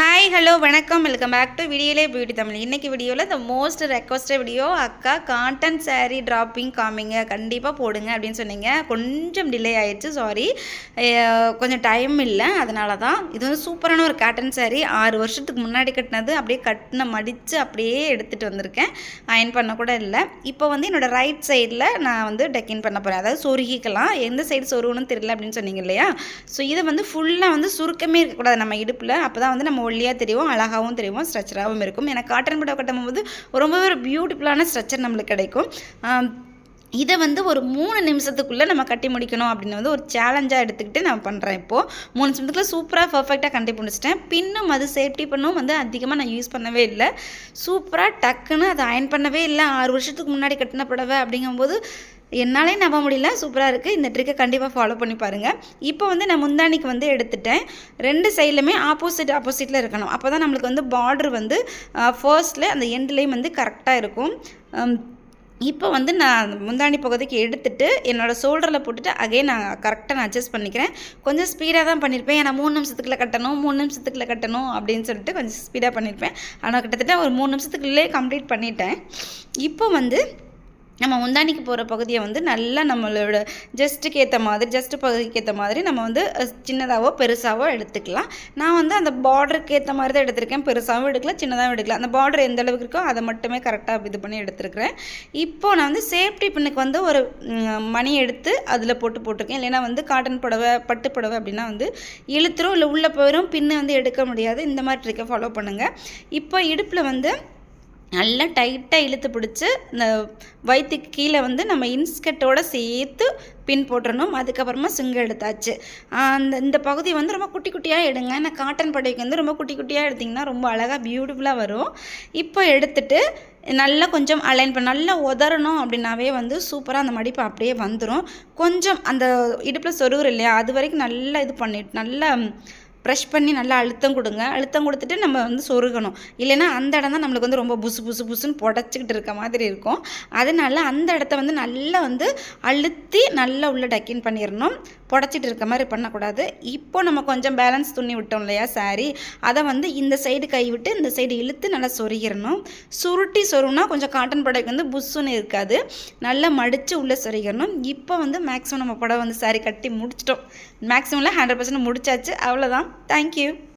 Hi hello வணக்கம். Welcome back to வீடியோலே beauty Tamil இன்றைக்கி வீடியோவில் இந்த மோஸ்ட் ரெக்வஸ்ட் வீடியோ அக்கா காட்டன் saree ட்ராப்பிங் காமிங்க கண்டிப்பாக போடுங்க அப்படின்னு சொன்னீங்க. கொஞ்சம் டிலே ஆயிடுச்சு சாரி கொஞ்சம் டைம் இல்லை அதனால தான் இது வந்து சூப்பரான ஒரு காட்டன் சாரீ ஆறு வருஷத்துக்கு முன்னாடி கட்டினது. அப்படியே கட்டின மடித்து அப்படியே எடுத்துகிட்டு வந்திருக்கேன். அயன் பண்ண கூட இல்லை. இப்போ வந்து என்னோடய ரைட் சைடில் நான் வந்து டெக்கின் பண்ண போகிறேன் அதாவது சொருகிக்கலாம். எந்த சைடு சொருகணும்னு தெரியல அப்படின்னு சொன்னீங்க இல்லையா? ஸோ இதை வந்து ஃபுல்லாக வந்து சுருக்கமே இருக்கக்கூடாது நம்ம இடுப்பில். அப்போ தான் வந்து நம்ம ஒல்லியாக தெரியும் அழகாகவும் தெரியும் ஸ்ட்ரக்சராகவும் இருக்கும். ஏன்னா காட்டன் புடவை கட்டும் போது ரொம்பவே ஒரு பியூட்டிஃபுல்லான ஸ்ட்ரக்சர் நம்மளுக்கு கிடைக்கும். இதை வந்து ஒரு மூணு நிமிஷத்துக்குள்ளே நம்ம கட்டி முடிக்கணும் அப்படின்னு வந்து ஒரு சேலஞ்சாக எடுத்துக்கிட்டு நான் பண்ணுறேன் இப்போது மூணு நிமிஷத்துக்குள்ள சூப்பராக பர்ஃபெக்டாக கட்டி முடிச்சிட்டேன் பின்னும் அது சேஃப்டி பண்ணும் வந்து அதிகமாக நான் யூஸ் பண்ணவே இல்லை. சூப்பராக டக்குன்னு அதை அயன் பண்ணவே இல்லை. ஆறு வருஷத்துக்கு முன்னாடி கட்டின புடவை அப்படிங்கும்போது என்னாலே நம்ப முடியல. சூப்பராக இருக்குது இந்த ட்ரிக்கை கண்டிப்பாக ஃபாலோ பண்ணி பாருங்கள் இப்போ வந்து நான் முந்தானிக்கு வந்து எடுத்துட்டேன். ரெண்டு சைட்லையுமே ஆப்போசிட் ஆப்போசிட்டில் இருக்கணும். அப்போ தான் நம்மளுக்கு வந்து பார்டர் வந்து ஃபர்ஸ்ட்டில் அந்த எண்ட்லேயும் வந்து கரெக்டாக இருக்கும். இப்போ வந்து நான் முந்தாணி பகுதிக்கு எடுத்துட்டு என்னோடய ஷோல்டரில் போட்டுட்டு அகைன் நான் கரெக்டாக நான் அட்ஜஸ்ட் பண்ணிக்கிறேன். கொஞ்சம் ஸ்பீடாக தான் பண்ணியிருப்பேன் ஏன்னா மூணு நிமிஷத்துக்குள்ள கட்டணும் மூணு நிமிஷத்துக்குள்ள கட்டணும் அப்படின்னு சொல்லிட்டு கொஞ்சம் ஸ்பீடாக பண்ணியிருப்பேன் ஆனால் கிட்டத்தட்ட ஒரு மூணு நிமிஷத்துக்குள்ளே கம்ப்ளீட் பண்ணிட்டேன். இப்போ வந்து நம்ம முந்தானிக்கு போகிற பகுதியை வந்து நல்லா நம்மளோட ஜஸ்ட்டுக்கு ஏற்ற மாதிரி ஜஸ்ட் பகுதிக்கு ஏற்ற மாதிரி நம்ம வந்து சின்னதாகவோ பெருசாகவோ எடுத்துக்கலாம். நான் வந்து அந்த பார்டருக்கு ஏற்ற மாதிரி தான் எடுத்திருக்கேன். பெருசாகவும் எடுக்கலாம் சின்னதாகவும் எடுக்கலாம். அந்த பார்டர் எந்த அளவுக்கு இருக்கோ அதை மட்டுமே கரெக்டாக இது பண்ணி எடுத்துருக்கிறேன். இப்போது நான் வந்து சேஃப்டி பின்னுக்கு வந்து ஒரு மணி எடுத்து அதில் போட்டு போட்டிருக்கேன். இல்லைன்னா வந்து காட்டன் புடவை பட்டு புடவை அப்படின்னா வந்து இழுத்துரும். இல்லை உள்ளே போயிடும் பின்னு வந்து எடுக்க முடியாது. இந்த மாதிரி ட்ரிக்கை ஃபாலோ பண்ணுங்கள் இப்போ இடுப்பில் வந்து நல்லா டைட்டாக இழுத்து பிடிச்சி இந்த வயிற்றுக்கு கீழே வந்து நம்ம இன்ஸ்கர்ட்டோட சேர்த்து பின் போட்டுறணும். அதுக்கப்புறமா சுங்க எடுத்தாச்சு. அந்த இந்த பகுதி வந்து ரொம்ப குட்டி குட்டியாக எடுங்க. ஏன்னா காட்டன் படைக்கு வந்து ரொம்ப குட்டி குட்டியாக எடுத்திங்கன்னா ரொம்ப அழகாக பியூட்டிஃபுல்லாக வரும். இப்போ எடுத்துட்டு நல்லா கொஞ்சம் அலைன் பண்ண நல்லா உதறணும் அப்படின்னாவே வந்து சூப்பராக அந்த மடிப்பு அப்படியே வந்துடும் கொஞ்சம் அந்த இடுப்பில் சொருகுற இல்லையா? அது வரைக்கும் நல்லா இது பண்ணிட்டு நல்லா ப்ரெஷ் பண்ணி நல்லா அழுத்தம் கொடுங்க. அழுத்தம் கொடுத்துட்டு நம்ம வந்து சொருகணும். இல்லைன்னா அந்த இடம் தான் நம்மளுக்கு வந்து ரொம்ப புசு புசு புசுன்னு புடச்சிக்கிட்டு இருக்க மாதிரி இருக்கும். அதனால அந்த இடத்த வந்து நல்லா வந்து அழுத்தி நல்லா உள்ள டக்கின் பண்ணிடணும் புடச்சிட்டு இருக்க மாதிரி பண்ணக்கூடாது. இப்போ நம்ம கொஞ்சம் பேலன்ஸ் துணி விட்டோம் இல்லையா சாரி அதை வந்து இந்த சைடு கை விட்டு இந்த சைடு இழுத்து நல்லா சொருகிடணும் சுருட்டி சொருனா கொஞ்சம் காட்டன் புடவைக்கு வந்து புஷ்ஷுன்னு இருக்காது. நல்லா மடித்து உள்ளே சொருகிடணும் இப்போ வந்து மேக்ஸிமம் நம்ம புடவை வந்து சாரி கட்டி முடிச்சிட்டோம். மேக்ஸிமம்லாம் ஹண்ட்ரட் பர்சன்ட் முடிச்சாச்சு. அவ்வளோதான் Thank you.